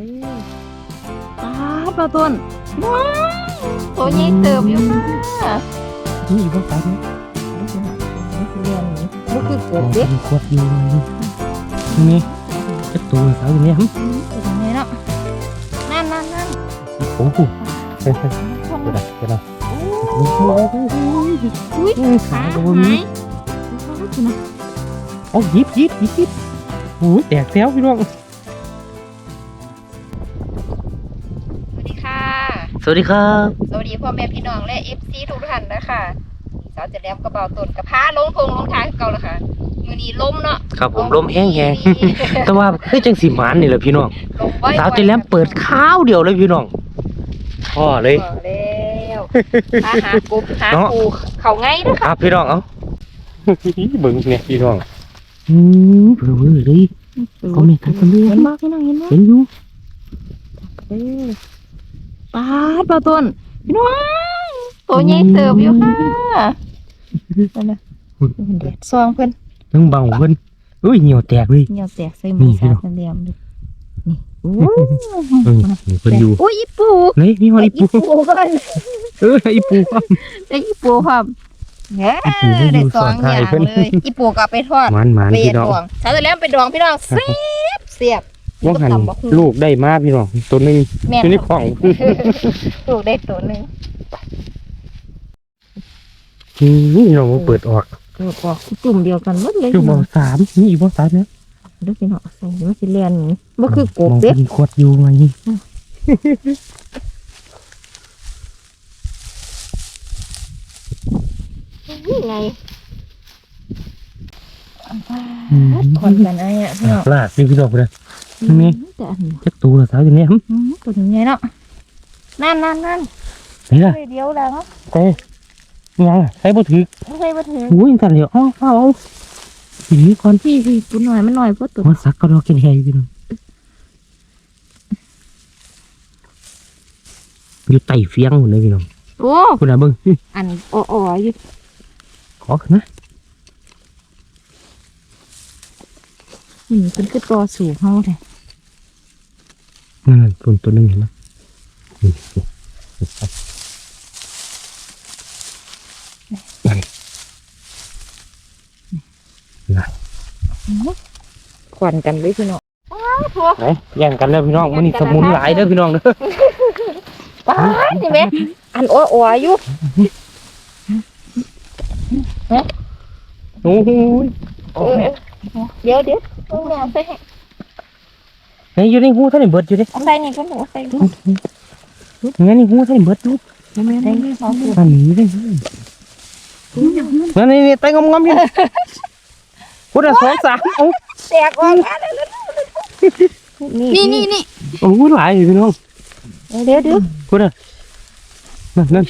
เออปาดปลาต้นว้าวตัวใหญ่เติบอยู่ค่ะนี่อยู่บ้านตายเนี่ยเรียนนี้มันคือกบเด็กมีขวดอยู่นี่จะตัวสาวอยู่เนี่ยเป็นยังไงเนาะนั่นนั่นนั่นโอ้โหเฮ้ยเฮ้ยช่วงเดี๋ยวนะเดี๋ยวนะโอ้โอ้โหอุ้ยขาขาโดหานยโอ้ยิบยิบยิบยิบโอ้ยแตกแล้วพี่น้อง วัสดีครับ สวัสดีพ่อแม่พี่น้องและเอฟซีทุกท่านนะคะสาวจะแลมกระเป๋าต้นกระพาลงทงลงทางเก่าแล้วค่ะมือนี้ลมเนาะครับผมลมแห้งแห้งๆแต่ว่าเฮ้ยจังสีหมานนี่แหละพี่น้องลมไว้สาวเจแลมเปิดข้าวเดียวเลยพี่น้องพ่อเลยบอกแล้วอาหารกบหาเนาะปูเขาไงเด้อครับพี่น้องเอ้าเบิ่งเนี่ยพี่น้องอืมเผื่อๆเลยเขาไม่ทันกันเลยเห็นบ่พี่น้องเห็นบ่เห็นอยู่เออ ปาดปลาต้นพี่น้องตัวใหญ่เติบอยู่ค่ะนั่นน่ะเด็ดซองเพิ่นเพิ่งเบาเพิ่นอุ้ยเหี่ยวแตกเลยเหนียวแตกใส่มือนี่พี่สาน้วองเรียมเลยนี่โอ้เออนี่เพิ่นอยู่โอ้ยอีปูนี่มีหอยอีปูอีปูก่อนเอออีปูครับได้อีปูครับแหมอีปูไม่อยู่ได้สองสอนอท้ายย่างเพิ่นเลยอีปูก็เอาไปทอดหมันหมันไปพี่น้องดองสาวจะแล้วไปดองพี่น้องเสียบเสียบ ว่าหันตำบักหุ่งลูกได้มาพี่น้องตัวหนึงแม่นอยู่ในของลูกได้ตัวหนึงอืมพี่น้องมาเปิดออกลูกบอกจุ่มเดียวกันหมดเลยอยู่บ่สามนี่อีกบ่สามเนี่ยเดูพี่น้องใส่ว่าสิเลียนนี่บ่คือกบมองเด้เป็นขวดอยู่ไงนี่ไงอืมคนกันไอ้อะพี่น้องลาดนี่พี่น้องเพิ่นนี่แต่อันนี้จักตัวสาวอยู่ Ừ. nghe. Chắc tu là sao cho nghe không ừ, tôi nghe đó. Nan nan nan. Đấy là điều là nó tê. Ngang thấy bớt thịt thấy bớt thịt ui thật liệu không sao không gì con? Gì gì tu nói mới nói bớt tụi con sắc con nó cái này gì nữa như tay phiang của nó gì nữa ô của nào bưng? Ăn ô ô gì có nữa nhìn con cứ co sủ hao này นั่นฝนตัวนึงเห็นไหมควันขวัญกันเลยพี่น้องไหนแย่งกันเลยพี่น้องมันนี่สมุนหลายเด้อพี่น้องเด้อป้าใช่ไหมอันอ้ออยู่โอ้โหเดี๋ยวเดี๋ยวใส่ ให้เฮ้ยอยู่ในหูท่านนี่เบิดอยู่เดิเอาใส่นี่ก็หนูใส่นี่งั้นในหูท่านนี่เบิดอยู่ใส่นี่สองตัวอันนี้เลยนั่นนี่นี่ไต่งอมๆอยู่พูดอะสองสามโอ้แตกออกมาเลยนี่นี่นี่โอ้หลายอยู่พี่น้องเดี๋ยวเดี๋ยวพูดอะนั่นนั่น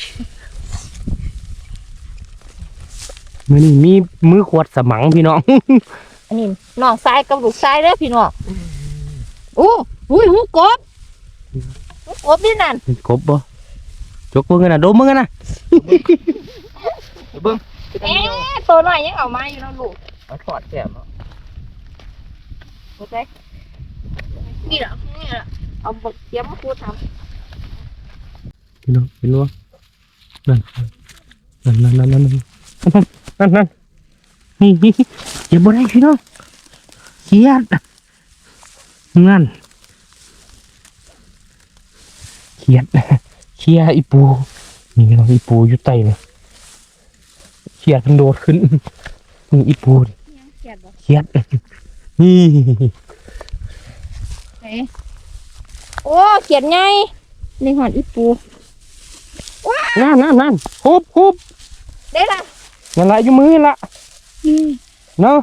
มือนี่มีมือขวดสมังพี่น้องอันนี้น้องทรายกับลูกทรายเด้อพี่น้องโอู้อุ้ยหูกบหูกบนี่นั่นกบบ่จกเบิ่งกันนะดมเบิ่งกันนะเบิ่งเอ๊ะตัวหน่อยยังเอามาอยู่เนาะลูกมาถอดแก้มเนาะโอเคนี่เหรอนี่เหรอเอาบกเยี่ยมครูทำพี่น้องพี่น้องนั่นนั่นนั่นนั่นนั่นนั่นนั่นนี่เจ็บบ่ได้พี่น้องเครียด นั่นเขียดเขียอีปูนี่พี่น้องอีปูอยู่ใต้เลยเขียดมันโดดขึ้นนี่อีปูนี่ำเขียดบ่เขียดนี่ไหนโอ้เขียดไงนี่หอนอีปูนั่นนั่นนั่นคุบคุบได้ละนั่นละอยู่มือนี่ละเนาะ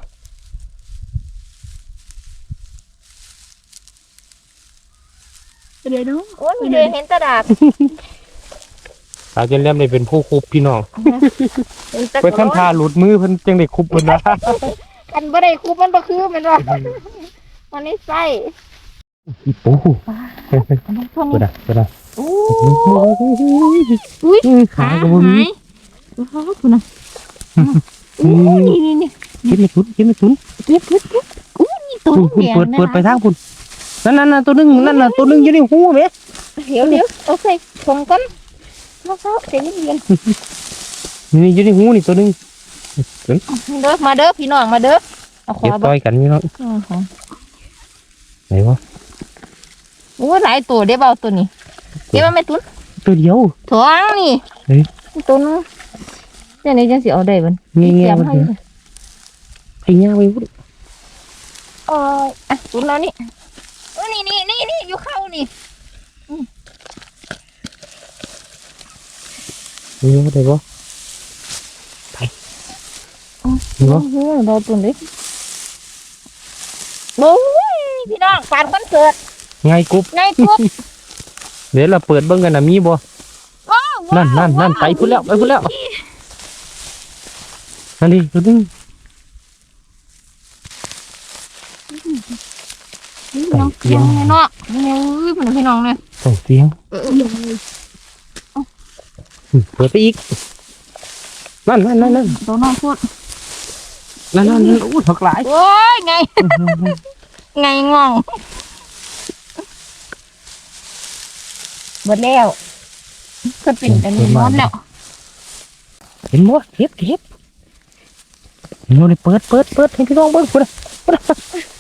เดี๋ยวน้องโอ้ยเดี๋ยวเห็นแตะดาบสาวเจนเล่มเลยเป็นผู้คุบพี่น้องเห็นแตะเพิ่นทำทาหลุดมือเพิ่นจังได้คุบเพิ่นนะกันบ่ได้คูมันบ่คือมันว่ามันนี่ไส้อีปูอันนั้นช่วงเปิดนี้อะเปิดอะโอ้อุ้ยอุ้ยขาขาก็บ่มีหายโอ้โหคุณน่ะโอ้นี่นี่นี่กินไม่ทุนกินไม่ทุนเก็บเก็บเก็บอู้นี่ตัวคุณคุณแดงเปิดนะเปิดไปทางคุณ นั่นนั่นนั่นตัวหนึงนั่นน่ะตัวหนึงอยู่ในหูแม่เดี๋ยวเดี๋ยวเอาใส่ถุงก่อนมาเข้าใจเย็นนี่อยู่ในหูนี่ตัวหนึงๆเด้อมาเด้อพี่น้องมาเด้อเอาขเก็บวาต่บ่อยกันพี่น้องอือหือไหนวะโอ้ยหลายตัวเด้อเบาตัวนี้เก็บมาแม่ตุ้นตัวเดียวถวงนี่เฮ้ยตุ้นเดี๋ยวนี้จังสิเอาได้บ่เงี้ยเตรีเงี้ยยมมันให้ไอ้เงี้ยไปพุ่นโอ้ยอะตุ้นแล้วนี่เออนี่นี่นี่ นี่อยู่เข้านี่เงี้ยได้ปะไปเห็นปะโอ้โหเราตุ้นเลยโอ้ยพี่น้องการคอนเสิร์ตไงกุ๊บในกรุ๊ปเดี๋ยวเราเปิดเบิ่งกันนะมีบ่ว้าวนั่นนั่นนั่นไปพุ่นแล้วไปพุ่นแล้วนั่นดิตัวห นึงพี่น้องพี่น้องเนาะนี่เอ้ยพี่น้องพี่น้องเลยส่งเสียงเอออืมเปิดไปอีก นั่นนั่นนั่นนั่นตัวน้องพูดนั่นนั่นนั่นอู้ถักหลายโอ้ยไง ไงง่องหมดแล้วก็เป็นอันนี้นอนแล้ว เห็นบ่เก็บเก็บเห็ นบ่นี่เปิดเปิดเปิดให้พี่น้องเบิ่งพุ่นะพุ่นะ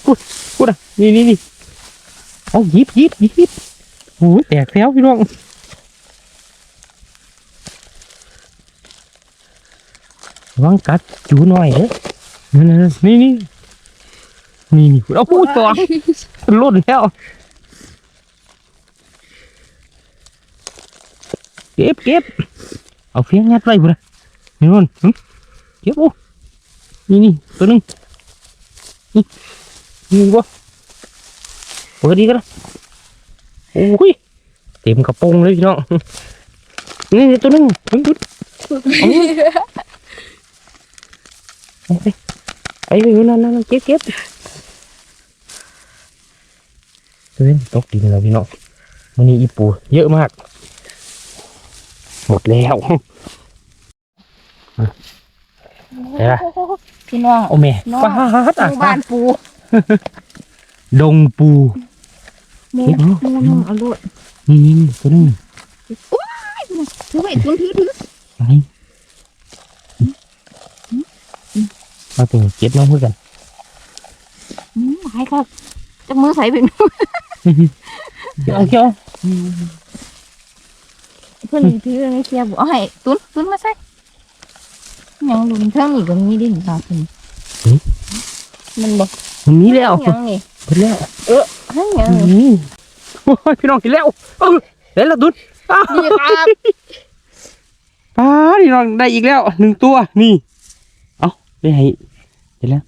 พุ่นพุ่นน่ะนี่นี่นี่เอายิบยิบยิบโอ้ยแตกแล้วพี่น้องวังกัดจูหน่อยเด้อนั่นนั่นนั่นนี่นี่นี่นี่เอาพูดต่อล่นแล้วเก็บเก็บเอาเฟียงงัดไว้พุ่นน่ะนี่นู่นเก็บโอ้ นี่นี่ตัวหนึงนี่นี่บ่เปิดดีกันโอ้ยเต็มกระโปรงเลยพี่น้องนี่นี่ตัวหนึงหึหึเอานี่ไปไปไปไปนั่นนั่นเก็บเก็บเฮ้ยตกดินแล้วพี่น้องมันนี่อีปูเยอะมาก หมดแล้วเห็นปะ พี่น้องโอ้แม่น้องป้าดปูอะบ้านปูดงปูแม่เห็นเนอะปูนึงเอาลูกนี่นี่นี่ตัวนึงถือไว้ถือถือถือไหนมาเป็นเก็บน้องเพื่อกันอืมหายครับจะมือใส่เป็นเอาเกี่ยวเพื่อนถือในเสียบเอาให้ตุ้นตุ้นมาใส่ ยังหลุนเท่านี้ก็มีได้หนึ่งบาทคุณมันบอกมันมีแล้วยังนี่เพิ่นแล้วให้ยังนี่นี่โอ้ยพี่น้องกินแล้วเออได้แล้วดุนอ้าวนี่ครับป้าดพี่น้องได้อีกแล้วหนึ่งตัวนี่ เอาได้ให้เห็นแล้ว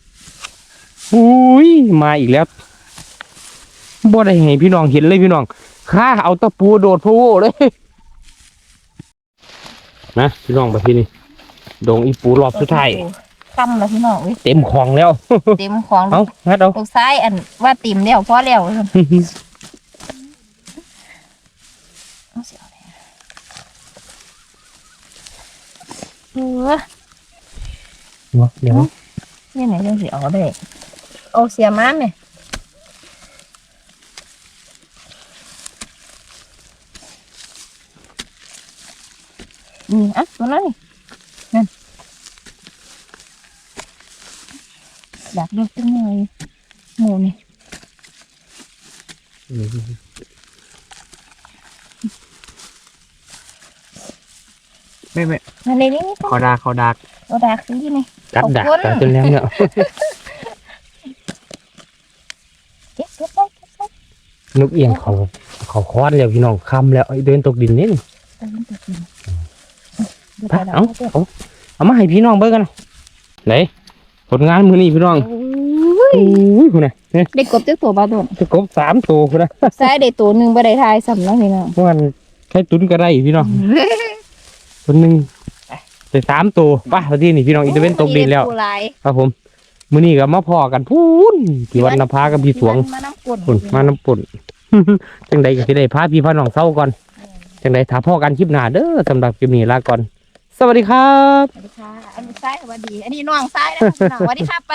อุ้ยมาอีกแล้วบ่ได้ให้พี่น้องเห็นเลยพี่น้องข้าเอาตะปูโดดพะโวเลยนะพี่น้องไปที่นี่ ดงอีปูรอบสุดท้ายคำแล้วพี่น้องเว้ยเต็มของแล้ว เต็มของเอางัดเอาลูกซ้ายอันว่าติ่มแล้วพอแล้วเอาสิเอาเลยเออเดี๋ยวนี่ไหนจังสิเอาได้เอาเสียมันเนี่ยนี่อะตัวนั้นนี่นั่น อยากเลือกจังเลยหมูนี่ไม่ไม่อันนี้นี่นี่ขอดาขอดากตัวดากซื้อนี่กัดดักขอบคุณกัดจนแล้วเนี่ยเก็บเก็บไปเก็บไปนกเอียงเขาเขาคว้านแล้วพี่น้องคำแล้วไอ้เดินตกดินนี่นี่เออมันจะกินเดี๋ยวไปไปแล้วเอาเอาเอามาให้พี่น้องเบิ่งกันนะไหน ผลงานมือนี้พี่น้องโอ้ยอุ้ยคุณน่ะเนี่ยได้กบจักตัวบ้าตัวจะกบสามตัวคุณนะซ้ายได้ตัวหนึ่งบ่ได้ทายซ้ำเนาะพี่น้องเพราะมันแค่ตุ้นก็ได้พี่น้องตัวหนึ่งแต่สามตัวไป่ะที่นี่พี่น้องอีเวนตกดินแล้วผู้ร้ายครับผมมือนี้ก็มาพอกันพูนพี่วันนภากับพี่สวงมาน้ำกลนปุ่นมาน้ำปุ่นจังใดก็สิได้พาพี่พาน้องเศร้าก่อนจังใดถาพ่อกันคลิปหน้าเด้อสำหรับคลิปนี้ลาก่อน สวัสดีครับ สวัสดีค่ะ อันนี้ซ้ายสวัสดี อันนี้น้องซ้นะน้องสวัสดีครับไป